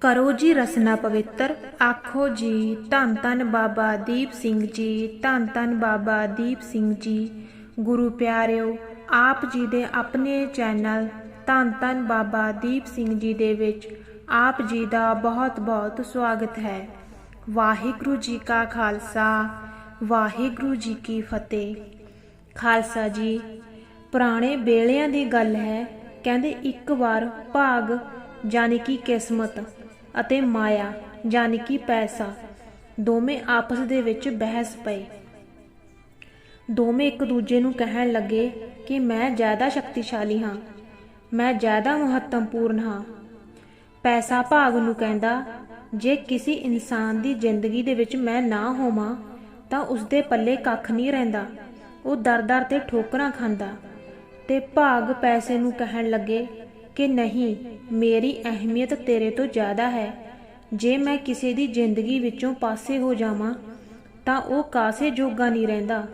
ਕਰੋ ਜੀ ਰਸਨਾ ਪਵਿੱਤਰ, ਆਖੋ ਜੀ, ਧੰਨ ਧੰਨ ਬਾਬਾ ਦੀਪ ਸਿੰਘ ਜੀ, ਧੰਨ ਧੰਨ ਬਾਬਾ ਦੀਪ ਸਿੰਘ ਜੀ। ਗੁਰੂ ਪਿਆਰਿਓ, ਆਪ ਜੀ ਦੇ ਆਪਣੇ ਚੈਨਲ ਧੰਨ ਧੰਨ ਬਾਬਾ ਦੀਪ ਸਿੰਘ ਜੀ ਦੇ ਵਿੱਚ ਆਪ ਜੀ ਦਾ ਬਹੁਤ ਬਹੁਤ ਸਵਾਗਤ ਹੈ। ਵਾਹਿਗੁਰੂ ਜੀ ਕਾ ਖਾਲਸਾ, ਵਾਹਿਗੁਰੂ ਜੀ ਕੀ ਫਤਿਹ। ਖਾਲਸਾ ਜੀ, ਪੁਰਾਣੇ ਵੇਲਿਆਂ ਦੀ ਗੱਲ ਹੈ, ਕਹਿੰਦੇ ਇੱਕ ਵਾਰ ਭਾਗ ਯਾਨੀ ਕਿ ਕਿਸਮਤ ਅਤੇ ਮਾਇਆ ਯਾਨੀ ਕਿ ਪੈਸਾ, ਦੋਵੇਂ ਆਪਸ ਦੇ ਵਿੱਚ ਬਹਿਸ ਪਏ। ਦੋਵੇਂ ਇੱਕ ਦੂਜੇ ਨੂੰ ਕਹਿਣ ਲੱਗੇ ਕਿ ਮੈਂ ਜ਼ਿਆਦਾ ਸ਼ਕਤੀਸ਼ਾਲੀ ਹਾਂ, ਮੈਂ ਜ਼ਿਆਦਾ ਮਹੱਤਵਪੂਰਨ ਹਾਂ। ਪੈਸਾ ਭਾਗ ਨੂੰ ਕਹਿੰਦਾ, ਜੇ ਕਿਸੇ ਇਨਸਾਨ ਦੀ ਜ਼ਿੰਦਗੀ ਦੇ ਵਿੱਚ ਮੈਂ ਨਾ ਹੋਵਾਂ, ਤਾਂ ਉਸਦੇ ਪੱਲੇ ਕੱਖ ਨਹੀਂ ਰਹਿੰਦਾ। ਉਹ ਦਰ-ਦਰ ਤੇ ਠੋਕਰਾਂ ਖਾਂਦਾ ਤੇ ਭਾਗ ਪੈਸੇ ਨੂੰ ਕਹਿਣ ਲੱਗੇ ਕਿ ਨਹੀਂ, ਮੇਰੀ ਅਹਿਮੀਅਤ ਤੇਰੇ ਤੋਂ ਜ਼ਿਆਦਾ ਹੈ। ਜੇ ਮੈਂ ਕਿਸੇ ਦੀ ਜ਼ਿੰਦਗੀ ਵਿੱਚੋਂ ਪਾਸੇ ਹੋ ਜਾਵਾਂ, ਤਾਂ ਉਹ ਕਾਸੇ ਜੋਗਾ ਨਹੀਂ ਰਹਿੰਦਾ।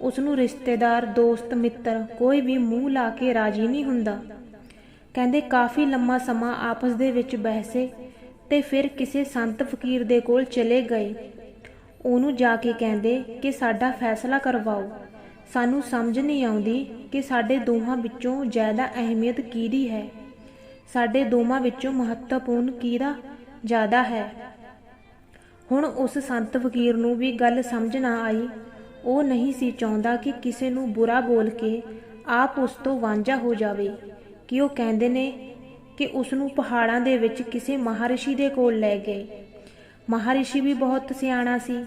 ਉਸ ਨੂੰ ਰਿਸ਼ਤੇਦਾਰ, ਦੋਸਤ, ਮਿੱਤਰ, ਕੋਈ ਵੀ ਮੂੰਹ ਲਾ ਕੇ ਰਾਜੀ ਨਹੀਂ ਹੁੰਦਾ। ਕਹਿੰਦੇ, ਕਾਫੀ ਲੰਮਾ ਸਮਾਂ ਆਪਸ ਦੇ ਵਿੱਚ ਬਹਿਸੇ ਤੇ ਫਿਰ ਕਿਸੇ ਸੰਤ ਫਕੀਰ ਦੇ ਕੋਲ ਚਲੇ ਗਏ। ਉਹਨੂੰ ਜਾ ਕੇ ਕਹਿੰਦੇ ਕਿ, ਸਾਡਾ ਫੈਸਲਾ ਕਰਵਾਓ। ਸਾਨੂੰ ਸਮਝ ਨਹੀਂ ਆਉਂਦੀ ਕਿ ਸਾਡੇ ਦੋਹਾਂ ਵਿੱਚੋਂ ਜ਼ਿਆਦਾ ਅਹਿਮੀਅਤ ਕਿਹਦੀ ਹੈ? ਸਾਡੇ ਦੋਵਾਂ ਵਿੱਚੋਂ ਮਹੱਤਵਪੂਰਨ ਕਿਹਦਾ ਜ਼ਿਆਦਾ ਹੈ? ਹੁਣ ਉਸ ਸੰਤ ਫਕੀਰ ਨੂੰ ਵੀ ਗੱਲ ਸਮਝ ਨਾ ਆਈ। ਉਹ ਨਹੀਂ ਸੀ ਚਾਹੁੰਦਾ ਕਿ ਕਿਸੇ ਨੂੰ ਬੁਰਾ ਬੋਲ ਕੇ ਆਪ ਉਸ ਤੋਂ ਵਾਂਝਾ ਹੋ ਜਾਵੇ, ਕਿ ਉਹ ਕਹਿੰਦੇ ਨੇ ਕਿ ਉਸ ਨੂੰ ਪਹਾੜਾਂ ਦੇ ਵਿੱਚ ਕਿਸੇ ਮਹਾਰਿਸ਼ੀ ਦੇ ਕੋਲ ਲੈ ਗਏ। ਮਹਾਰਿਸ਼ੀ ਵੀ ਬਹੁਤ ਸਿਆਣਾ ਸੀ।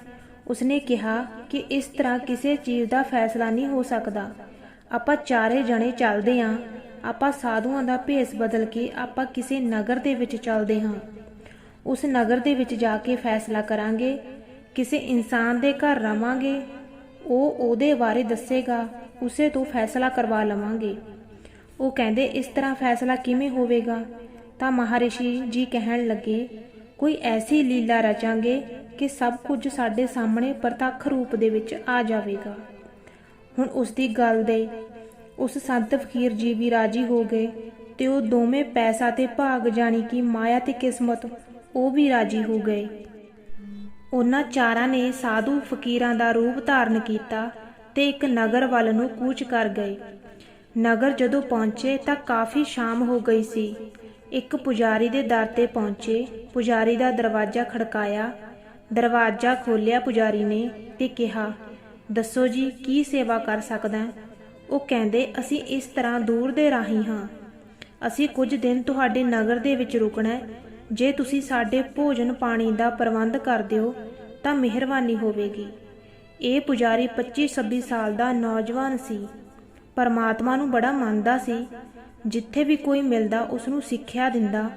ਉਸਨੇ ਕਿਹਾ ਕਿ ਇਸ ਤਰ੍ਹਾਂ ਕਿਸੇ ਚੀਜ਼ ਦਾ ਫੈਸਲਾ ਨਹੀਂ ਹੋ ਸਕਦਾ। ਆਪਾਂ ਚਾਰੇ ਜਣੇ ਚੱਲਦੇ ਆਂ। ਆਪਾਂ ਸਾਧੂਆਂ ਦਾ ਭੇਸ ਬਦਲ ਕੇ ਆਪਾਂ ਕਿਸੇ ਨਗਰ ਦੇ ਵਿੱਚ ਚੱਲਦੇ ਹਾਂ ਉਸ ਨਗਰ ਦੇ ਵਿੱਚ ਜਾ ਕੇ ਫੈਸਲਾ ਕਰਾਂਗੇ। ਕਿਸੇ ਇਨਸਾਨ ਦੇ ਘਰ ਰਵਾਂਗੇ। ਉਹ ਉਹਦੇ ਬਾਰੇ ਦੱਸੇਗਾ। ਉਸੇ ਤੋਂ ਫੈਸਲਾ ਕਰਵਾ ਲਵਾਂਗੇ। ਉਹ ਕਹਿੰਦੇ, ਇਸ ਤਰ੍ਹਾਂ ਫੈਸਲਾ ਕਿਵੇਂ ਹੋਵੇਗਾ? ਤਾਂ ਮਹਾਰਿਸ਼ੀ ਜੀ ਕਹਿਣ ਲੱਗੇ, ਕੋਈ ਐਸੀ ਲੀਲਾ ਰਚਾਂਗੇ ਕਿ ਸਭ ਕੁਝ ਸਾਡੇ ਸਾਹਮਣੇ ਪ੍ਰਤੱਖ ਰੂਪ ਦੇ ਵਿੱਚ ਆ ਜਾਵੇਗਾ। ਹੁਣ ਉਸ ਦੀ ਗੱਲ ਦੇ ਉਸ ਸੰਤ ਫਕੀਰ ਜੀ ਵੀ ਰਾਜੀ ਹੋ ਗਏ ਤੇ ਉਹ ਦੋਵੇਂ ਪੈਸਾ ਤੇ ਭਾਗ ਜਾਣੀ ਕਿ ਮਾਇਆ ਤੇ ਕਿਸਮਤ, ਉਹ ਵੀ ਰਾਜੀ ਹੋ ਗਏ। ਉਹਨਾਂ ਚਾਰਾਂ ਨੇ ਸਾਧੂ ਫਕੀਰਾਂ ਦਾ ਰੂਪ ਧਾਰਨ ਕੀਤਾ ਤੇ ਇੱਕ ਨਗਰ ਵੱਲ ਨੂੰ ਕੂਚ ਕਰ ਗਏ। ਨਗਰ ਜਦੋਂ ਪਹੁੰਚੇ ਤਾਂ ਕਾਫੀ ਸ਼ਾਮ ਹੋ ਗਈ ਸੀ। ਇੱਕ ਪੁਜਾਰੀ ਦੇ ਦਰ ਤੇ ਪਹੁੰਚੇ, ਪੁਜਾਰੀ ਦਾ ਦਰਵਾਜ਼ਾ ਖੜਕਾਇਆ ਦਰਵਾਜ਼ਾ ਖੋਲ੍ਹਿਆ ਪੁਜਾਰੀ ਨੇ ਤੇ ਕਿਹਾ, ਦੱਸੋ ਜੀ, ਕੀ ਸੇਵਾ ਕਰ ਸਕਦਾ? ਉਹ ਕਹਿੰਦੇ, ਅਸੀਂ ਇਸ ਤਰ੍ਹਾਂ ਦੂਰ ਦੇ ਰਾਹੀ ਹਾਂ। ਅਸੀਂ ਕੁਝ ਦਿਨ ਤੁਹਾਡੇ ਨਗਰ ਦੇ ਵਿੱਚ ਰੁਕਣਾ ਹੈ। ਜੇ ਤੁਸੀਂ ਸਾਡੇ ਭੋਜਨ ਪਾਣੀ ਦਾ ਪ੍ਰਬੰਧ ਕਰ ਦਿਓ, ਤਾਂ ਮਿਹਰਬਾਨੀ ਹੋਵੇਗੀ। ਇਹ ਪੁਜਾਰੀ 25-26 ਸਾਲ ਦਾ ਨੌਜਵਾਨ ਸੀ। ਪਰਮਾਤਮਾ ਨੂੰ ਬੜਾ ਮੰਨਦਾ ਸੀ। ਜਿੱਥੇ ਵੀ ਕੋਈ ਮਿਲਦਾ ਉਸ ਨੂੰ ਸਿੱਖਿਆ ਦਿੰਦਾ,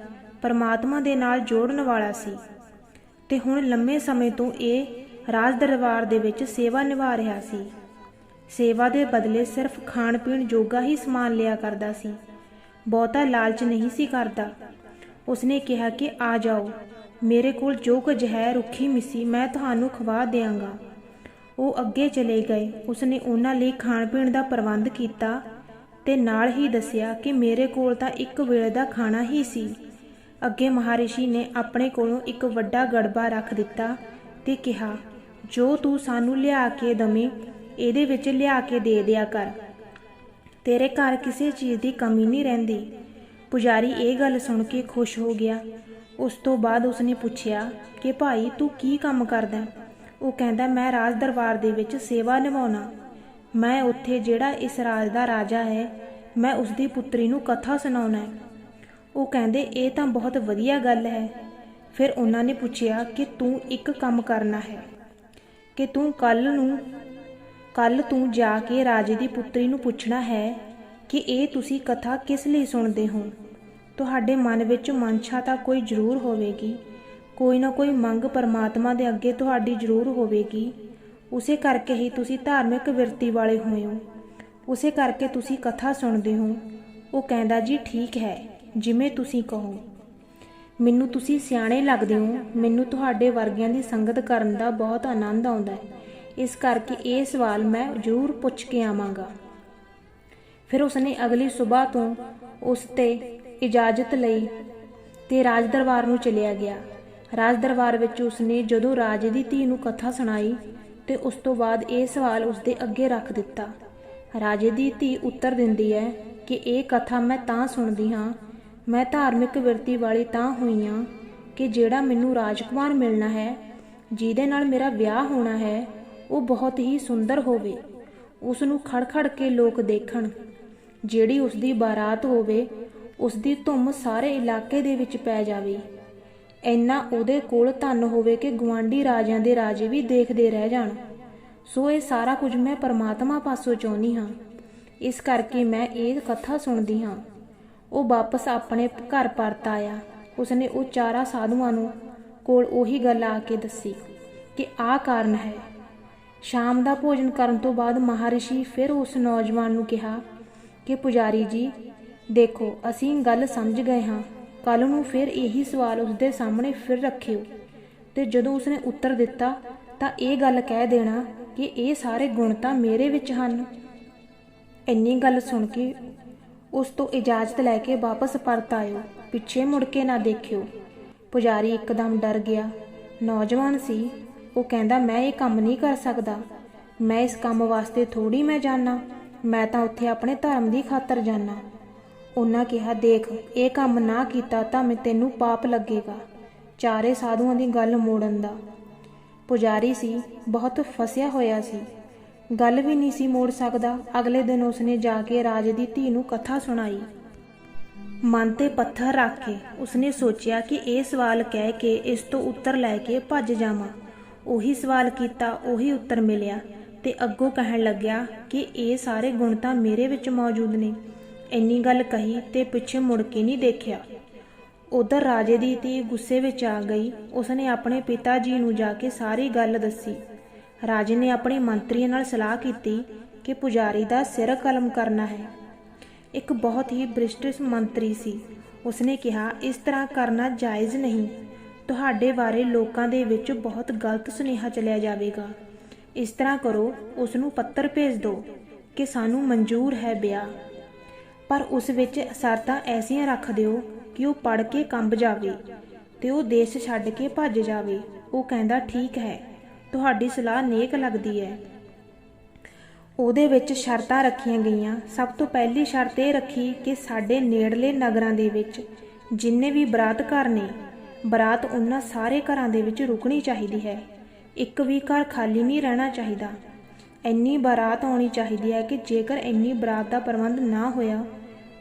ਪਰਮਾਤਮਾ ਦੇ ਨਾਲ ਜੋੜਨ ਵਾਲਾ ਸੀ। ਤੇ ਹੁਣ ਲੰਮੇ ਸਮੇਂ ਤੋਂ ਇਹ ਰਾਜ ਦਰਬਾਰ ਦੇ ਵਿੱਚ ਸੇਵਾ ਨਿਭਾ ਰਿਹਾ ਸੀ। ਸੇਵਾ ਦੇ ਬਦਲੇ ਸਿਰਫ ਖਾਣ ਪੀਣ ਜੋਗਾ ਹੀ ਸਮਾਨ ਲਿਆ ਕਰਦਾ ਸੀ। ਬਹੁਤਾ ਲਾਲਚ ਨਹੀਂ ਸੀ ਕਰਦਾ। ਉਸਨੇ ਕਿਹਾ ਕਿ, ਆ ਜਾਓ। ਮੇਰੇ ਕੋਲ ਜੋ ਕੁਝ ਹੈ, ਰੁੱਖੀ ਮਿੱਸੀ, ਮੈਂ ਤੁਹਾਨੂੰ ਖਵਾ ਦਿਆਂਗਾ। ਉਹ ਅੱਗੇ ਚਲੇ ਗਏ। ਉਸਨੇ ਉਹਨਾਂ ਲਈ ਖਾਣ ਪੀਣ ਦਾ ਪ੍ਰਬੰਧ ਕੀਤਾ ਤੇ ਨਾਲ ਹੀ ਦੱਸਿਆ ਕਿ ਮੇਰੇ ਕੋਲ ਤਾਂ ਇੱਕ ਵੇਲੇ ਦਾ ਖਾਣਾ ਹੀ ਸੀ। ਅੱਗੇ ਮਹਾਰਿਸ਼ੀ ਨੇ ਆਪਣੇ ਕੋਲੋਂ ਇੱਕ ਵੱਡਾ ਗੜਬਾ ਰੱਖ ਦਿੱਤਾ ਤੇ ਕਿਹਾ, ਜੋ ਤੂੰ ਸਾਨੂੰ ਲਿਆ ਕੇ ਦਵੇਂ, ਇਹਦੇ ਵਿੱਚ ਲਿਆ ਕੇ ਦੇ ਦਿਆ ਕਰ। ਤੇਰੇ ਘਰ ਕਿਸੇ ਚੀਜ਼ ਦੀ ਕਮੀ ਨਹੀਂ ਰਹਿੰਦੀ। ਪੁਜਾਰੀ ਇਹ ਗੱਲ ਸੁਣ ਕੇ ਖੁਸ਼ ਹੋ ਗਿਆ। ਉਸ ਤੋਂ ਬਾਅਦ ਉਸਨੇ ਪੁੱਛਿਆ ਕਿ, ਭਾਈ, ਤੂੰ ਕੀ ਕੰਮ ਕਰਦਾ? ਉਹ ਕਹਿੰਦਾ, ਮੈਂ ਰਾਜ ਦਰਬਾਰ ਦੇ ਵਿੱਚ ਸੇਵਾ ਨਿਭਾਉਣਾ। ਮੈਂ ਉੱਥੇ ਜਿਹੜਾ ਇਸ ਰਾਜ ਦਾ ਰਾਜਾ ਹੈ, ਮੈਂ ਉਸ ਦੀ ਪੁੱਤਰੀ ਨੂੰ ਕਥਾ ਸੁਣਾਉਣਾ ਹੈ। ਉਹ ਕਹਿੰਦੇ, ਇਹ ਤਾਂ ਬਹੁਤ ਵਧੀਆ ਗੱਲ ਹੈ। ਫਿਰ ਉਹਨਾਂ ਨੇ ਪੁੱਛਿਆ ਕਿ ਤੂੰ ਇੱਕ ਕੰਮ ਕਰਨਾ ਹੈ, ਕਿ ਤੂੰ ਕੱਲ ਨੂੰ ਕੱਲ ਤੂੰ ਜਾ ਕੇ ਰਾਜੇ ਦੀ ਪੁੱਤਰੀ ਨੂੰ ਪੁੱਛਣਾ ਹੈ ਕਿ ਇਹ ਤੁਸੀਂ ਕਥਾ ਕਿਸ ਲਈ ਸੁਣਦੇ ਹੋ? ਤੁਹਾਡੇ ਮਨ ਵਿੱਚ ਮਨਸ਼ਾ ਤਾਂ ਕੋਈ ਜ਼ਰੂਰ ਹੋਵੇਗੀ। ਕੋਈ ਨਾ ਕੋਈ ਮੰਗ ਪਰਮਾਤਮਾ ਦੇ ਅੱਗੇ ਤੁਹਾਡੀ ਜ਼ਰੂਰ ਹੋਵੇਗੀ। ਉਸੇ ਕਰਕੇ ਹੀ ਤੁਸੀਂ ਧਾਰਮਿਕ ਵਿਰਤੀ ਵਾਲੇ ਹੋਏ ਹੋ। ਉਸੇ ਕਰਕੇ ਤੁਸੀਂ ਕਥਾ ਸੁਣਦੇ ਹੋ। ਉਹ ਕਹਿੰਦਾ, ਜੀ ਠੀਕ ਹੈ। ਜਿਵੇਂ ਤੁਸੀਂ ਕਹੋ। ਮੈਨੂੰ ਤੁਸੀਂ ਸਿਆਣੇ ਲੱਗਦੇ ਹੋ। ਮੈਨੂੰ ਤੁਹਾਡੇ ਵਰਗਿਆਂ ਦੀ ਸੰਗਤ ਕਰਨ ਦਾ ਬਹੁਤ ਆਨੰਦ ਆਉਂਦਾ ਹੈ। ਇਸ ਕਰਕੇ ਇਹ ਸਵਾਲ ਮੈਂ ਜ਼ਰੂਰ ਪੁੱਛ ਕੇ ਆਵਾਂਗਾ। ਫਿਰ ਉਸਨੇ ਅਗਲੀ ਸਵੇਰ ਤੋਂ ਉਸ ਤੇ ਇਜਾਜ਼ਤ ਲਈ ਤੇ ਰਾਜ ਦਰਬਾਰ ਨੂੰ ਚਲਿਆ ਗਿਆ। ਰਾਜ ਦਰਬਾਰ ਵਿੱਚ ਉਸਨੇ ਜਦੋਂ ਰਾਜੇ ਦੀ ਧੀ ਨੂੰ ਕਥਾ ਸੁਣਾਈ ਤੇ ਉਸ ਤੋਂ ਬਾਅਦ ਇਹ ਸਵਾਲ ਉਸਦੇ ਅੱਗੇ ਰੱਖ ਦਿੱਤਾ। ਰਾਜੇ ਦੀ ਧੀ ਉੱਤਰ ਦਿੰਦੀ ਹੈ ਕਿ ਇਹ ਕਥਾ ਮੈਂ ਤਾਂ ਸੁਣਦੀ ਹਾਂ ਮੈਂ ਧਾਰਮਿਕ ਵਿਰਤੀ ਵਾਲੀ ਤਾਂ ਹੋਈ ਹਾਂ ਕਿ ਜਿਹੜਾ ਮੈਨੂੰ ਰਾਜਕੁਮਾਰ ਮਿਲਣਾ ਹੈ, ਜਿਹਦੇ ਨਾਲ ਮੇਰਾ ਵਿਆਹ ਹੋਣਾ ਹੈ, ਉਹ ਬਹੁਤ ਹੀ ਸੁੰਦਰ ਹੋਵੇ। ਉਸ ਨੂੰ ਖੜਖੜ ਕੇ ਲੋਕ ਦੇਖਣ। ਜਿਹੜੀ ਉਸ ਦੀ ਬਾਰਾਤ ਹੋਵੇ ਉਸ ਦੀ ਧੁੰਮ ਸਾਰੇ ਇਲਾਕੇ ਦੇ ਵਿੱਚ ਪੈ ਜਾਵੇ। ਇੰਨਾ ਉਹਦੇ ਕੋਲ ਧਨ ਹੋਵੇ ਕਿ ਗਵਾਂਢੀ ਰਾਜਿਆਂ ਦੇ ਰਾਜੇ ਵੀ ਦੇਖਦੇ ਰਹਿ ਜਾਣ। ਸੋ ਇਹ ਸਾਰਾ ਕੁਝ ਮੈਂ ਪਰਮਾਤਮਾ ਪਾਸੋਂ ਚਾਹੁੰਦੀ ਹਾਂ। ਇਸ ਕਰਕੇ ਮੈਂ ਇਹ ਕਥਾ ਸੁਣਦੀ ਹਾਂ। ਉਹ ਵਾਪਸ ਆਪਣੇ ਘਰ ਪਰਤ ਆਇਆ। ਉਸਨੇ ਉਹ ਚਾਰਾ ਸਾਧੂਆਂ ਨੂੰ ਕੋਲ ਉਹੀ ਗੱਲ ਆ ਕੇ ਦੱਸੀ ਕਿ ਆਹ ਕਾਰਨ ਹੈ। ਸ਼ਾਮ ਦਾ ਭੋਜਨ ਕਰਨ ਤੋਂ ਬਾਅਦ ਮਹਾਰਿਸ਼ੀ ਫਿਰ ਉਸ ਨੌਜਵਾਨ ਨੂੰ ਕਿਹਾ ਕਿ, ਪੁਜਾਰੀ ਜੀ, ਦੇਖੋ, ਅਸੀਂ ਗੱਲ ਸਮਝ ਗਏ ਹਾਂ। ਕੱਲ ਨੂੰ ਫਿਰ ਇਹੀ ਸਵਾਲ ਉਸਦੇ ਸਾਹਮਣੇ ਫਿਰ ਰੱਖਿਓ। ਤੇ ਜਦੋਂ ਉਸਨੇ ਉੱਤਰ ਦਿੱਤਾ, ਤਾਂ ਇਹ ਗੱਲ ਕਹਿ ਦੇਣਾ ਕਿ ਇਹ ਸਾਰੇ ਗੁਣ ਤਾਂ ਮੇਰੇ ਵਿੱਚ ਹਨ। ਇੰਨੀ ਗੱਲ ਸੁਣ ਕੇ ਉਸ ਤੋਂ ਇਜਾਜ਼ਤ ਲੈ ਕੇ ਵਾਪਸ ਪਰਤ ਆਇਓ। ਪਿੱਛੇ ਮੁੜ ਕੇ ਨਾ ਦੇਖਿਓ। ਪੁਜਾਰੀ ਇੱਕਦਮ ਡਰ ਗਿਆ। ਨੌਜਵਾਨ ਸੀ। ਉਹ ਕਹਿੰਦਾ, ਮੈਂ ਇਹ ਕੰਮ ਨਹੀਂ ਕਰ ਸਕਦਾ। ਮੈਂ ਇਸ ਕੰਮ ਵਾਸਤੇ ਥੋੜੀ ਮੈਂ ਜਾਣਾ ਮੈਂ ਤਾਂ ਉੱਥੇ ਆਪਣੇ ਧਰਮ ਦੀ ਖਾਤਰ ਜਾਣਾ ਉਹਨਾਂ ਕਿਹਾ, ਦੇਖ, ਇਹ ਕੰਮ ਨਾ ਕੀਤਾ ਤਾਂ ਮੈਂ ਤੈਨੂੰ ਪਾਪ ਲੱਗੇਗਾ। ਚਾਰੇ ਸਾਧੂਆਂ ਦੀ ਗੱਲ ਮੋੜਨ ਦਾ। ਪੁਜਾਰੀ ਸੀ। ਬਹੁਤ ਫਸਿਆ ਹੋਇਆ ਸੀ। ਗੱਲ ਵੀ ਨਹੀਂ ਸੀ ਮੋੜ ਸਕਦਾ। ਅਗਲੇ ਦਿਨ ਉਸਨੇ ਜਾ ਕੇ ਰਾਜੇ ਦੀ ਧੀ ਨੂੰ ਕਥਾ ਸੁਣਾਈ। ਮਨ ਤੇ ਪੱਥਰ ਰੱਖ ਕੇ ਉਸਨੇ ਸੋਚਿਆ ਕਿ ਇਹ ਸਵਾਲ ਕਹਿ ਕੇ ਇਸ ਤੋਂ ਉੱਤਰ ਲੈ ਕੇ ਭੱਜ ਜਾਵਾਂ। ਉਹੀ ਸਵਾਲ ਕੀਤਾ, ਉਹੀ ਉੱਤਰ ਮਿਲਿਆ ਤੇ ਅੱਗੋਂ ਕਹਿਣ ਲੱਗਿਆ ਕਿ ਇਹ ਸਾਰੇ ਗੁਣ ਤਾਂ ਮੇਰੇ ਵਿੱਚ ਮੌਜੂਦ ਨੇ। ਇੰਨੀ ਗੱਲ ਕਹੀ ਤੇ ਪਿੱਛੇ ਮੁੜ ਕੇ ਨਹੀਂ ਦੇਖਿਆ। ਉਧਰ ਰਾਜੇ ਦੀ ਧੀ ਗੁੱਸੇ ਵਿੱਚ ਆ ਗਈ। ਉਸਨੇ ਆਪਣੇ ਪਿਤਾ ਜੀ ਨੂੰ ਜਾ ਕੇ ਸਾਰੀ ਗੱਲ ਦੱਸੀ। ਰਾਜੇ ਨੇ ਆਪਣੇ ਮੰਤਰੀਆਂ ਨਾਲ ਸਲਾਹ ਕੀਤੀ ਕਿ ਪੁਜਾਰੀ ਦਾ ਸਿਰ ਕਲਮ ਕਰਨਾ ਹੈ। ਇੱਕ ਬਹੁਤ ਹੀ ਬ੍ਰਿਸ਼ਟਿਸ਼ ਮੰਤਰੀ ਸੀ। ਉਸਨੇ ਕਿਹਾ, ਇਸ ਤਰ੍ਹਾਂ ਕਰਨਾ ਜਾਇਜ਼ ਨਹੀਂ। ਤੁਹਾਡੇ ਬਾਰੇ ਲੋਕਾਂ ਦੇ ਵਿੱਚ ਬਹੁਤ ਗਲਤ ਸੁਨੇਹਾ ਚਲਿਆ ਜਾਵੇਗਾ। ਇਸ ਤਰ੍ਹਾਂ ਕਰੋ ਉਸ ਨੂੰ ਪੱਤਰ ਭੇਜ ਦਿਓ ਕਿ ਸਾਨੂੰ ਮਨਜ਼ੂਰ ਹੈ ਵਿਆਹ। ਪਰ ਉਸ ਵਿੱਚ ਸ਼ਰਤਾਂ ਐਸੀਆਂ ਰੱਖ ਦਿਓ ਕਿ ਉਹ ਪੜ ਕੇ ਕੰਬ ਜਾਵੇ ਤੇ ਉਹ ਦੇਸ਼ ਛੱਡ ਕੇ ਭੱਜ ਜਾਵੇ। ਉਹ ਕਹਿੰਦਾ, ਠੀਕ ਹੈ। ਤੁਹਾਡੀ ਸਲਾਹ ਨੇਕ ਲੱਗਦੀ ਹੈ। ਉਹਦੇ ਵਿੱਚ ਸ਼ਰਤਾਂ ਰੱਖੀਆਂ ਗਈਆਂ। ਸਭ ਤੋਂ ਪਹਿਲੀ ਸ਼ਰਤ ਇਹ ਰੱਖੀ ਕਿ ਸਾਡੇ ਨੇੜਲੇ ਨਗਰਾਂ ਦੇ ਵਿੱਚ ਜਿੰਨੇ ਵੀ ਬਰਾਤ ਘਰ ਨੇ, ਬਰਾਤ ਉਹਨਾਂ ਸਾਰੇ ਘਰਾਂ ਦੇ ਵਿੱਚ ਰੁਕਣੀ ਚਾਹੀਦੀ ਹੈ। ਇੱਕ ਵੀ ਘਰ ਖਾਲੀ ਨਹੀਂ ਰਹਿਣਾ ਚਾਹੀਦਾ। ਇੰਨੀ ਬਰਾਤ ਆਉਣੀ ਚਾਹੀਦੀ ਹੈ ਕਿ ਜੇਕਰ ਇੰਨੀ ਬਰਾਤ ਦਾ ਪ੍ਰਬੰਧ ਨਾ ਹੋਇਆ,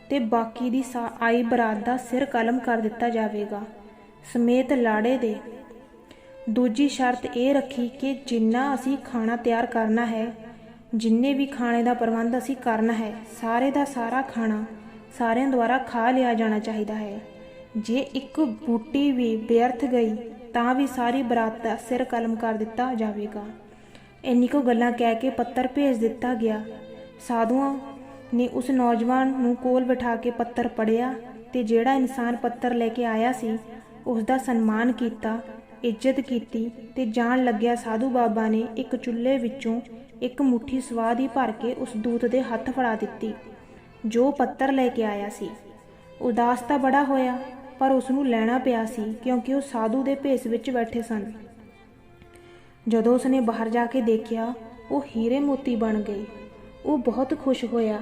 ਤੇ ਬਾਕੀ ਦੀ ਆਈ ਬਰਾਤ ਦਾ ਸਿਰ ਕਲਮ ਕਰ ਦਿੱਤਾ ਜਾਵੇਗਾ। ਸਮੇਤ ਲਾੜੇ ਦੇ ਦੂਜੀ ਸ਼ਰਤ ਇਹ ਰੱਖੀ ਕਿ ਜਿੰਨਾ ਅਸੀਂ ਖਾਣਾ ਤਿਆਰ ਕਰਨਾ ਹੈ, ਜਿੰਨੇ ਵੀ ਖਾਣੇ ਦਾ ਪ੍ਰਬੰਧ ਅਸੀਂ ਕਰਨਾ ਹੈ, ਸਾਰੇ ਦਾ ਸਾਰਾ ਖਾਣਾ ਸਾਰਿਆਂ ਦੁਆਰਾ ਖਾ ਲਿਆ ਜਾਣਾ ਚਾਹੀਦਾ ਹੈ। ਜੇ ਇੱਕ ਬੂਟੀ ਵੀ ਵਿਅਰਥ ਗਈ, ਤਾਂ ਵੀ ਸਾਰੀ ਬਰਾਤ ਦਾ ਸਿਰ ਕਲਮ ਕਰ ਦਿੱਤਾ ਜਾਵੇਗਾ। ਇੰਨੀ ਕੋ ਗੱਲਾਂ ਕਹਿ ਕੇ ਪੱਤਰ ਭੇਜ ਦਿੱਤਾ ਗਿਆ। ਸਾਧੂਆਂ ਨੇ ਉਸ ਨੌਜਵਾਨ ਨੂੰ ਕੋਲ ਬਿਠਾ ਕੇ ਪੱਤਰ ਪੜਿਆ ਤੇ ਜਿਹੜਾ ਇਨਸਾਨ ਪੱਤਰ ਲੈ ਕੇ ਆਇਆ ਸੀ ਉਸ ਦਾ ਸਨਮਾਨ ਕੀਤਾ ਇੱਜ਼ਤ ਕੀਤੀ ਤੇ ਜਾਣ ਲੱਗਿਆ ਸਾਧੂ ਬਾਬਾ ਨੇ ਇੱਕ ਚੁੱਲ੍ਹੇ ਵਿੱਚੋਂ ਇੱਕ ਮੁਠੀ ਸਵਾਦ ਹੀ ਭਰ ਕੇ ਉਸ ਦੂਤ ਦੇ ਹੱਥ ਫੜਾ ਦਿੱਤੀ, ਜੋ ਪੱਤਰ ਲੈ ਕੇ ਆਇਆ ਸੀ। ਉਦਾਸ ਤਾਂ ਬੜਾ ਹੋਇਆ, ਪਰ ਉਸ ਨੂੰ ਲੈਣਾ ਪਿਆ ਸੀ ਕਿਉਂਕਿ ਉਹ ਸਾਧੂ ਦੇ ਭੇਸ ਵਿੱਚ ਬੈਠੇ ਸਨ। ਜਦੋਂ ਉਸਨੇ ਬਾਹਰ ਜਾ ਕੇ ਦੇਖਿਆ, ਉਹ ਹੀਰੇ ਮੋਤੀ ਬਣ ਗਏ। ਉਹ ਬਹੁਤ ਖੁਸ਼ ਹੋਇਆ।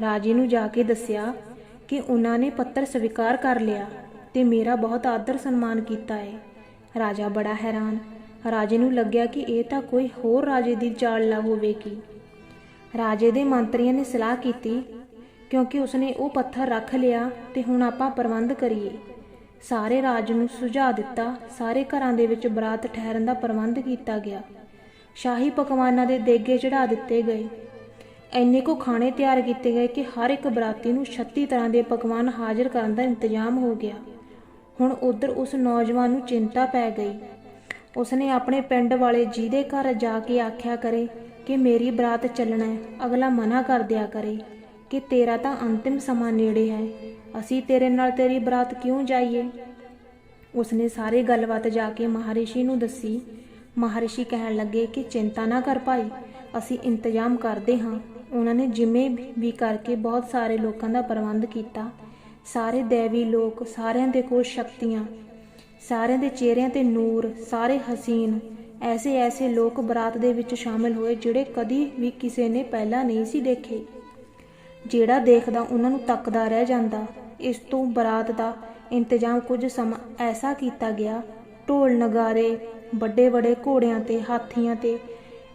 ਰਾਜੇ ਨੂੰ ਜਾ ਕੇ ਦੱਸਿਆ ਕਿ ਉਹਨਾਂ ਨੇ ਪੱਤਰ ਸਵੀਕਾਰ ਕਰ ਲਿਆ ਤੇ ਮੇਰਾ ਬਹੁਤ ਆਦਰ ਸਨਮਾਨ ਕੀਤਾ ਹੈ ਰਾਜਾ ਬੜਾ ਹੈਰਾਨ। ਰਾਜੇ ਨੂੰ ਲੱਗਿਆ ਕਿ ਇਹ ਤਾਂ ਕੋਈ ਹੋਰ ਰਾਜੇ ਦੀ ਚਾਲ ਲਾ ਹੋਵੇਗੀ। ਰਾਜੇ ਦੇ ਮੰਤਰੀਆਂ ਨੇ ਸਲਾਹ ਕੀਤੀ, ਕਿਉਂਕਿ ਉਸਨੇ ਉਹ ਪੱਥਰ ਰੱਖ ਲਿਆ ਤੇ ਹੁਣ ਆਪਾਂ ਪ੍ਰਬੰਧ ਕਰੀਏ। ਸਾਰੇ ਰਾਜ ਨੂੰ ਸੁਝਾਅ ਦਿੱਤਾ, ਸਾਰੇ ਘਰਾਂ ਦੇ ਵਿੱਚ ਬਰਾਤ ਠਹਿਰਨ ਦਾ ਪ੍ਰਬੰਧ ਕੀਤਾ ਗਿਆ। ਸ਼ਾਹੀ ਪਕਵਾਨਾਂ ਦੇ ਦੇਗੇ ਚੜਾ ਦਿੱਤੇ ਗਏ। ਐਨੇ ਕੋ ਖਾਣੇ ਤਿਆਰ ਕੀਤੇ ਗਏ ਕਿ ਹਰ ਇੱਕ ਬਰਾਤੀ ਨੂੰ 36 ਤਰ੍ਹਾਂ ਦੇ ਪਕਵਾਨ ਹਾਜ਼ਰ ਕਰਨ ਦਾ ਇੰਤਜ਼ਾਮ ਹੋ ਗਿਆ। ਹੁਣ ਉਧਰ ਉਸ ਨੌਜਵਾਨ ਨੂੰ ਚਿੰਤਾ ਪੈ ਗਈ। ਉਸਨੇ ਆਪਣੇ ਪਿੰਡ ਵਾਲੇ ਜਿਹਦੇ ਘਰ ਜਾ ਕੇ ਆਖਿਆ ਕਰੇ ਕਿ ਮੇਰੀ ਬਰਾਤ ਚੱਲਣਾ ਹੈ, ਅਗਲਾ ਮਨਾ ਕਰ ਦਿਆ ਕਰੇ ਕਿ ਤੇਰਾ ਤਾਂ ਅੰਤਿਮ ਸਮਾਂ ਨੇੜੇ ਹੈ, ਅਸੀਂ ਤੇਰੇ ਨਾਲ ਤੇਰੀ ਬਰਾਤ ਕਿਉਂ ਜਾਈਏ? ਉਸਨੇ ਸਾਰੇ ਗੱਲਬਾਤ ਜਾ ਕੇ ਮਹਾਰਿਸ਼ੀ ਨੂੰ ਦੱਸੀ। ਮਹਾਰਿਸ਼ੀ ਕਹਿਣ ਲੱਗੇ ਕਿ ਚਿੰਤਾ ਨਾ ਕਰ ਭਾਈ, ਅਸੀਂ ਇੰਤਜ਼ਾਮ ਕਰਦੇ ਹਾਂ। ਉਹਨਾਂ ਨੇ ਜਿਵੇਂ ਵੀ ਕਰਕੇ ਬਹੁਤ ਸਾਰੇ ਲੋਕਾਂ ਦਾ ਪ੍ਰਬੰਧ ਕੀਤਾ। ਸਾਰੇ ਦੇਵੀ ਲੋਕ ਸਾਰਿਆਂ ਦੇ ਕੋਲ ਸ਼ਕਤੀਆਂ, ਸਾਰਿਆਂ ਦੇ ਚਿਹਰਿਆਂ ਤੇ ਨੂਰ, ਸਾਰੇ ਹਸੀਨ, ਐਸੇ ਐਸੇ ਲੋਕ ਬਰਾਤ ਦੇ ਵਿੱਚ ਸ਼ਾਮਿਲ ਹੋਏ ਜਿਹੜੇ ਕਦੀ ਵੀ ਕਿਸੇ ਨੇ ਪਹਿਲਾਂ ਨਹੀਂ ਸੀ ਦੇਖੇ। ਜਿਹੜਾ ਦੇਖਦਾ ਉਹਨਾਂ ਨੂੰ ਤੱਕਦਾ ਰਹਿ ਜਾਂਦਾ। ਇਸ ਤੋਂ ਬਰਾਤ ਦਾ ਇੰਤਜ਼ਾਮ ਕੁਝ ਸਮਾਂ ਐਸਾ ਕੀਤਾ ਗਿਆ, ਢੋਲ ਨਗਾਰੇ, ਵੱਡੇ ਵੱਡੇ ਘੋੜਿਆਂ ਤੇ, ਹਾਥੀਆਂ ਤੇ,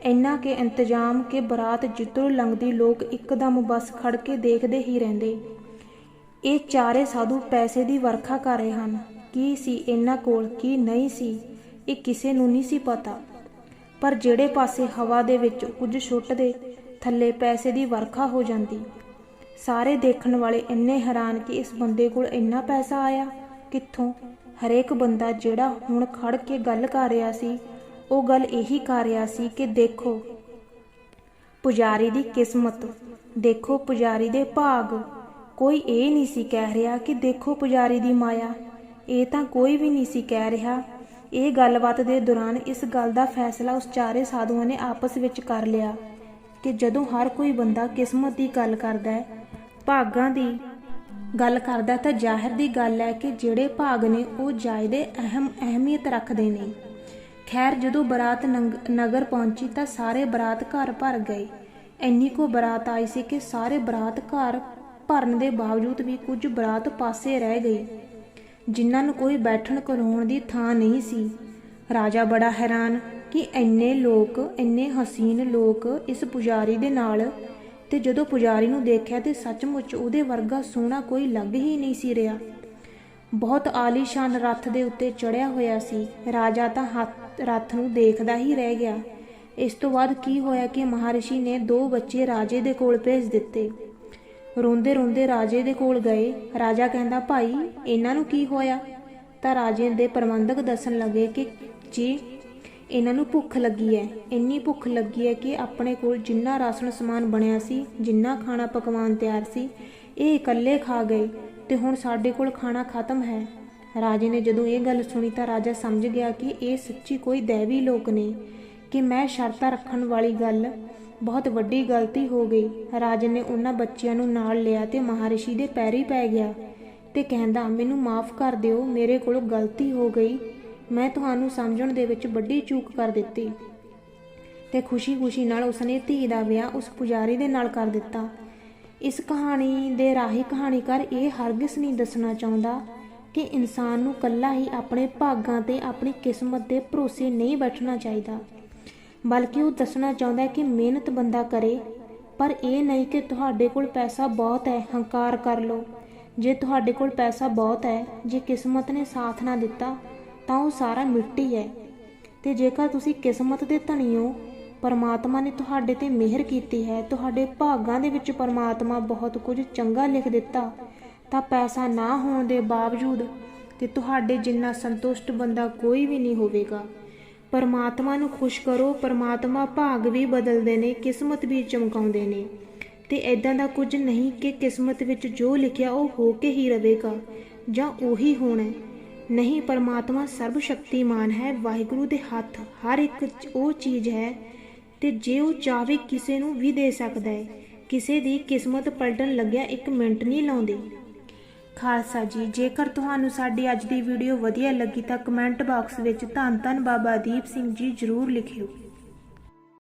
ਇੰਨਾ ਕਿ ਇੰਤਜ਼ਾਮ ਕਿ ਬਰਾਤ ਜਿੱਧਰੋਂ ਲੰਘਦੀ ਲੋਕ ਇੱਕਦਮ ਬਸ ਖੜ ਕੇ ਦੇਖਦੇ ਹੀ ਰਹਿੰਦੇ। ਇਹ ਚਾਰੇ ਸਾਧੂ ਪੈਸੇ ਦੀ ਵਰਖਾ ਕਰ ਰਹੇ ਹਨ। ਕੀ ਸੀ ਇਹਨਾਂ ਕੋਲ, ਕੀ ਨਹੀਂ ਸੀ, ਇਹ ਕਿਸੇ ਨੂੰ ਨਹੀਂ ਸੀ ਪਤਾ। ਪਰ ਜਿਹੜੇ ਪਾਸੇ ਹਵਾ ਦੇ ਵਿੱਚ ਕੁਝ ਛੁੱਟਦੇ, ਥੱਲੇ ਪੈਸੇ ਦੀ ਵਰਖਾ ਹੋ ਜਾਂਦੀ। ਸਾਰੇ ਦੇਖਣ ਵਾਲੇ ਇੰਨੇ ਹੈਰਾਨ ਕਿ ਇਸ ਬੰਦੇ ਕੋਲ ਇੰਨਾ ਪੈਸਾ ਆਇਆ। ਕਿੱਥੋਂ? ਹਰੇਕ ਬੰਦਾ ਜਿਹੜਾ ਹੁਣ ਖੜ ਕੇ ਗੱਲ ਕਰ ਰਿਹਾ ਸੀ, ਉਹ ਗੱਲ ਇਹੀ ਕਰ ਰਿਹਾ ਸੀ ਕਿ ਦੇਖੋ, ਪੁਜਾਰੀ ਦੀ ਕਿਸਮਤ, ਦੇਖੋ ਪੁਜਾਰੀ ਦੇ ਭਾਗ। ਕੋਈ ਇਹ ਨਹੀਂ ਸੀ ਕਹਿ ਰਿਹਾ ਕਿ ਦੇਖੋ ਪੁਜਾਰੀ ਦੀ ਮਾਇਆ। ਇਹ ਤਾਂ ਕੋਈ ਵੀ ਨਹੀਂ ਸੀ ਕਹਿ ਰਿਹਾ। ਇਹ ਗੱਲਬਾਤ ਦੇ ਦੌਰਾਨ ਇਸ ਗੱਲ ਦਾ ਫੈਸਲਾ ਉਸ ਚਾਰੇ ਸਾਧੂਆਂ ਨੇ ਆਪਸ ਵਿੱਚ ਕਰ ਲਿਆ ਕਿ ਜਦੋਂ ਹਰ ਕੋਈ ਬੰਦਾ ਕਿਸਮਤ ਦੀ ਗੱਲ ਕਰਦਾ ਹੈ, ਭਾਗਾਂ ਦੀ ਗੱਲ ਕਰਦਾ ਤਾਂ ਜ਼ਾਹਿਰ ਦੀ ਗੱਲ ਹੈ ਕਿ ਜਿਹੜੇ ਭਾਗ ਨੇ ਉਹ ਜਾਇਦੇ ਅਹਿਮ ਅਹਿਮੀਅਤ ਰੱਖਦੇ ਨੇ। ਖੈਰ, ਜਦੋਂ ਬਰਾਤ ਨੰਗ- ਨਗਰ ਪਹੁੰਚੀ ਤਾਂ ਸਾਰੇ ਬਰਾਤ ਘਰ ਭਰ ਗਏ। ਇੰਨੀ ਕੋ ਬਰਾਤ ਆਈ ਸੀ ਕਿ ਸਾਰੇ ਬਰਾਤ ਘਰ ਭਰਨ ਦੇ ਬਾਵਜੂਦ ਵੀ ਕੁਝ ਬਰਾਤ ਪਾਸੇ ਰਹਿ ਗਈ। ਜਿਨ੍ਹਾਂ ਨੂੰ ਕੋਈ ਬੈਠਣ ਕਰਾਉਣ ਦੀ ਥਾਂ ਨਹੀਂ ਸੀ। ਰਾਜਾ ਬੜਾ ਹੈਰਾਨ ਕਿ ਇੰਨੇ ਲੋਕ, ਇੰਨੇ ਹਸੀਨ ਲੋਕ ਇਸ ਪੁਜਾਰੀ ਦੇ ਨਾਲ ਤੇ ਜਦੋਂ ਪੁਜਾਰੀ ਨੂੰ ਦੇਖਿਆ ਤੇ ਸੱਚਮੁੱਚ ਉਹਦੇ ਵਰਗਾ ਸੋਹਣਾ ਕੋਈ ਲੱਗ ਹੀ ਨਹੀਂ ਸੀ ਰਿਹਾ। ਬਹੁਤ ਆਲੀਸ਼ਾਨ ਰੱਥ ਦੇ ਉੱਤੇ ਚੜਿਆ ਹੋਇਆ ਸੀ। ਰਾਜਾ ਤਾਂ ਹੱਥ- ਰੱਥ ਨੂੰ ਦੇਖਦਾ ਹੀ ਰਹਿ ਗਿਆ। ਇਸ ਤੋਂ ਬਾਅਦ ਕੀ ਹੋਇਆ ਕਿ ਮਹਾਰਿਸ਼ੀ ਨੇ ਦੋ ਬੱਚੇ ਰਾਜੇ ਦੇ ਕੋਲ ਭੇਜ ਦਿੱਤੇ। ਰੋਂਦੇ ਰੋਂਦੇ ਰਾਜੇ ਦੇ ਕੋਲ ਗਏ। ਰਾਜਾ ਕਹਿੰਦਾ, ਭਾਈ, ਇਹਨਾਂ ਨੂੰ ਕੀ ਹੋਇਆ? ਤਾਂ ਰਾਜੇ ਦੇ ਪ੍ਰਬੰਧਕ ਦੱਸਣ ਲੱਗੇ ਕਿ, ਜੀ, ਇਹਨਾਂ ਨੂੰ ਭੁੱਖ ਲੱਗੀ ਹੈ ਇੰਨੀ ਭੁੱਖ ਲੱਗੀ ਹੈ ਕਿ ਆਪਣੇ ਕੋਲ ਜਿੰਨਾ ਰਾਸ਼ਨ ਸਮਾਨ ਬਣਿਆ ਸੀ, ਜਿੰਨਾ ਖਾਣਾ ਪਕਵਾਨ ਤਿਆਰ ਸੀ, ਇਹ ਇਕੱਲੇ ਖਾ ਗਏ ਤੇ ਹੁਣ ਸਾਡੇ ਕੋਲ ਖਾਣਾ ਖਤਮ ਹੈ। ਰਾਜੇ ਨੇ ਜਦੋਂ ਇਹ ਗੱਲ ਸੁਣੀ ਤਾਂ ਰਾਜਾ ਸਮਝ ਗਿਆ ਕਿ ਇਹ ਸੱਚੀ ਕੋਈ ਦੇਵੀ ਲੋਕ ਨੇ, ਕਿ ਮੈਂ ਸ਼ਰਤਾਂ ਰੱਖਣ ਵਾਲੀ ਗੱਲ ਬਹੁਤ ਵੱਡੀ ਗਲਤੀ ਹੋ ਗਈ। ਰਾਜਨ ਨੇ ਉਹਨਾਂ ਬੱਚਿਆਂ ਨੂੰ ਨਾਲ ਲਿਆ ਤੇ ਮਹਾਰਿਸ਼ੀ ਦੇ ਪੈਰੀ ਪੈ ਗਿਆ ਤੇ ਕਹਿੰਦਾ, ਮੈਨੂੰ ਮਾਫ ਕਰ ਦਿਓ, ਮੇਰੇ ਕੋਲੋਂ ਗਲਤੀ ਹੋ ਗਈ। ਮੈਂ ਤੁਹਾਨੂੰ ਸਮਝਣ ਦੇ ਵਿੱਚ ਵੱਡੀ ਚੂਕ ਕਰ ਦਿੱਤੀ ਤੇ ਖੁਸ਼ੀ-ਖੁਸ਼ੀ ਨਾਲ ਉਸਨੇ ਧੀ ਦਾ ਵਿਆਹ ਉਸ ਪੁਜਾਰੀ ਦੇ ਨਾਲ ਕਰ ਦਿੱਤਾ। ਇਸ ਕਹਾਣੀ ਦੇ ਰਾਹੀ ਕਹਾਣੀਕਾਰ ਇਹ ਹਰਗਿਸ ਨਹੀਂ ਦੱਸਣਾ ਚਾਹੁੰਦਾ ਕਿ ਇਨਸਾਨ ਨੂੰ ਕੱਲਾ ਹੀ ਆਪਣੇ ਭਾਗਾਂ ਤੇ ਆਪਣੀ ਕਿਸਮਤ ਦੇ ਭਰੋਸੇ ਨਹੀਂ ਬੈਠਣਾ ਚਾਹੀਦਾ। ਬਲਕਿ ਉਹ ਦੱਸਣਾ ਚਾਹੁੰਦਾ ਹੈ ਕਿ ਮਿਹਨਤ ਬੰਦਾ ਕਰੇ, ਪਰ ਇਹ ਨਹੀਂ ਕਿ ਤੁਹਾਡੇ ਕੋਲ ਪੈਸਾ ਬਹੁਤ ਹੈ, ਹੰਕਾਰ ਕਰ ਲਓ। ਜੇ ਤੁਹਾਡੇ ਕੋਲ ਪੈਸਾ ਬਹੁਤ ਹੈ, ਜੇ ਕਿਸਮਤ ਨੇ ਸਾਥ ਨਾ ਦਿੱਤਾ, ਤਾਂ ਉਹ ਸਾਰਾ ਮਿੱਟੀ ਹੈ। ਤੇ ਜੇਕਰ ਤੁਸੀਂ ਕਿਸਮਤ ਦੇ ਧਨੀ ਹੋ, ਪਰਮਾਤਮਾ ਨੇ ਤੁਹਾਡੇ ਤੇ ਮਿਹਰ ਕੀਤੀ ਹੈ, ਤੁਹਾਡੇ ਭਾਗਾਂ ਦੇ ਵਿੱਚ ਪਰਮਾਤਮਾ ਬਹੁਤ ਕੁਝ ਚੰਗਾ ਲਿਖ ਦਿੱਤਾ, ਤਾਂ ਪੈਸਾ ਨਾ ਹੋਣ ਦੇ ਬਾਵਜੂਦ ਤੇ ਤੁਹਾਡੇ ਜਿੰਨਾ ਸੰਤੁਸ਼ਟ ਬੰਦਾ ਕੋਈ ਵੀ ਨਹੀਂ ਹੋਵੇਗਾ। ਪਰਮਾਤਮਾ ਨੂੰ ਖੁਸ਼ ਕਰੋ, ਪਰਮਾਤਮਾ ਭਾਗ ਵੀ ਬਦਲਦੇ ਨੇ, ਕਿਸਮਤ ਵੀ ਚਮਕਾਉਂਦੇ ਨੇ। ਤੇ ਐਦਾਂ ਦਾ ਕੁਝ ਨਹੀਂ ਕਿ ਕਿਸਮਤ ਵਿੱਚ ਜੋ ਲਿਖਿਆ ਉਹ ਹੋ ਕੇ ਹੀ ਰਹੇਗਾ, ਜਾਂ ਉਹੀ ਹੋਣਾ ਨਹੀਂ, ਪਰਮਾਤਮਾ ਸਰਬ ਸ਼ਕਤੀਮਾਨ ਹੈ, ਵਾਹਿਗੁਰੂ ਦੇ ਹੱਥ ਹਰ ਇੱਕ ਉਹ ਚੀਜ਼ ਹੈ, ਤੇ ਜੇ ਉਹ ਚਾਹੇ ਕਿਸੇ ਨੂੰ ਵੀ ਦੇ ਸਕਦਾ ਹੈ। ਕਿਸੇ ਦੀ ਕਿਸਮਤ ਪਲਟਣ ਲੱਗਿਆ ਇੱਕ ਮਿੰਟ ਨਹੀਂ ਲਾਉਂਦੀ। ਖਾਲਸਾ ਜੀ, ਜੇਕਰ ਤੁਹਾਨੂੰ ਸਾਡੀ ਅੱਜ ਦੀ ਵੀਡੀਓ ਵਧੀਆ ਲੱਗੀ ਤਾਂ ਕਮੈਂਟ ਬਾਕਸ ਵਿੱਚ ਧੰਨ ਧੰਨ ਬਾਬਾ ਦੀਪ ਸਿੰਘ ਜੀ ਜ਼ਰੂਰ ਲਿਖਿਓ।